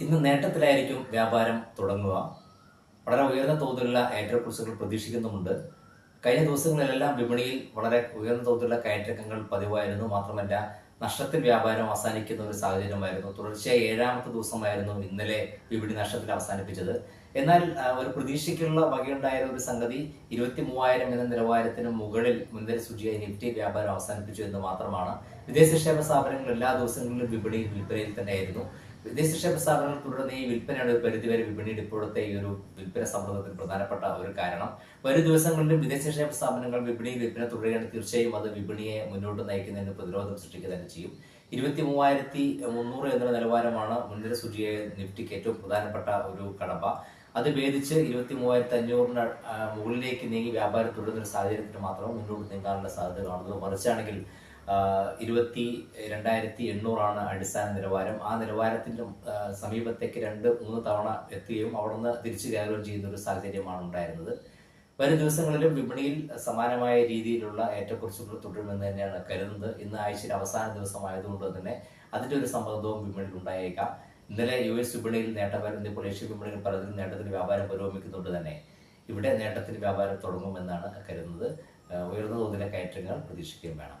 ഇന്ന് നേട്ടത്തിലായിരിക്കും വ്യാപാരം തുടങ്ങുക. വളരെ ഉയർന്ന തോതിലുള്ള ഏറ്റക്കുറിച്ചുകൾ പ്രതീക്ഷിക്കുന്നുമുണ്ട്. കഴിഞ്ഞ ദിവസങ്ങളിലെല്ലാം വിപണിയിൽ വളരെ ഉയർന്ന തോതിലുള്ള കയറ്റക്കങ്ങൾ പതിവായിരുന്നു. മാത്രമല്ല നഷ്ടത്തിൽ വ്യാപാരം അവസാനിക്കുന്ന ഒരു സാഹചര്യമായിരുന്നു. തുടർച്ചയായി ഏഴാമത്തെ ദിവസമായിരുന്നു ഇന്നലെ വിപണി നഷ്ടത്തിൽ അവസാനിപ്പിച്ചത്. എന്നാൽ ഒരു പ്രതീക്ഷയ്ക്കുള്ള വകയുണ്ടായ ഒരു സംഗതി ഇരുപത്തി മൂവായിരം എന്ന നിലവാരത്തിന് മുകളിൽ മുൻനിര സൂചിയായി നിഫ്റ്റി വ്യാപാരം അവസാനിപ്പിച്ചു എന്ന് മാത്രമാണ്. വിദേശ ക്ഷേമ സ്ഥാപനങ്ങൾ എല്ലാ ദിവസങ്ങളിലും വിപണിയിൽ വിൽപ്പനയിൽ തന്നെയായിരുന്നു. വിദേശ നിക്ഷേപ സ്ഥാപനങ്ങൾ തുടരുന്ന ഈ വിൽപ്പനയുടെ പരിധിവരെ വിപണിയുടെ ഇപ്പോഴത്തെ ഈ ഒരു വിൽപ്പന സമ്മർദ്ദത്തിന് പ്രധാനപ്പെട്ട ഒരു കാരണം. വരും ദിവസങ്ങളിലും വിദേശ നിക്ഷേപ സ്ഥാപനങ്ങൾ വിപണിയിൽ വിൽപ്പന തുടരുകയാണ്. തീർച്ചയായും അത് വിപണിയെ മുന്നോട്ട് നയിക്കുന്നതിന് പ്രതിരോധം സൃഷ്ടിക്കുക തന്നെ ചെയ്യും. ഇരുപത്തി മൂവായിരത്തി മുന്നൂറ് എന്ന നിലവാരമാണ് മുൻനിര സൂചിയെ നിഫ്റ്റിക്ക് ഏറ്റവും പ്രധാനപ്പെട്ട ഒരു കടമ്പ. അത് ഭേദിച്ച് ഇരുപത്തി മൂവായിരത്തി അഞ്ഞൂറിന് മുകളിലേക്ക് നീങ്ങി വ്യാപാരം തുടരുന്ന ഒരു സാഹചര്യത്തിൽ മാത്രം മുന്നോട്ട് നീങ്ങാനുള്ള സാധ്യത കാണുന്നത് മറിച്ചാണെങ്കിൽ ഇരുപത്തി രണ്ടായിരത്തി എണ്ണൂറാണ് അടിസ്ഥാന നിലവാരം. ആ നിലവാരത്തിന്റെ സമീപത്തേക്ക് രണ്ട് മൂന്ന് തവണ എത്തുകയും അവിടെ നിന്ന് തിരിച്ചു കയറുകയും ചെയ്യുന്ന ഒരു സാഹചര്യമാണ് ഉണ്ടായിരുന്നത്. വരും ദിവസങ്ങളിലും വിപണിയിൽ സമാനമായ രീതിയിലുള്ള ഏറ്റക്കുറിച്ചുകൾ തുടരുമെന്ന് തന്നെയാണ് കരുതുന്നത്. ഇന്ന് ആഴ്ചയുടെ അവസാന ദിവസമായതുകൊണ്ട് തന്നെ അതിന്റെ ഒരു സമ്മർദ്ദവും വിപണിയിൽ ഉണ്ടായേക്കാം. ഇന്നലെ യു എസ് വിപണിയിൽ നേട്ടം ഇപ്പോൾ ഏഷ്യൻ വിപണിയിൽ പലതിലും നേട്ടത്തിൽ വ്യാപാരം പുരോഗമിക്കുന്നുണ്ട് തന്നെ. ഇവിടെ നേട്ടത്തിൽ വ്യാപാരം തുടങ്ങുമെന്നാണ് കരുതുന്നത്. ഉയർന്ന തോതിലെ കയറ്റങ്ങൾ പ്രതീക്ഷിക്കുകയും വേണം.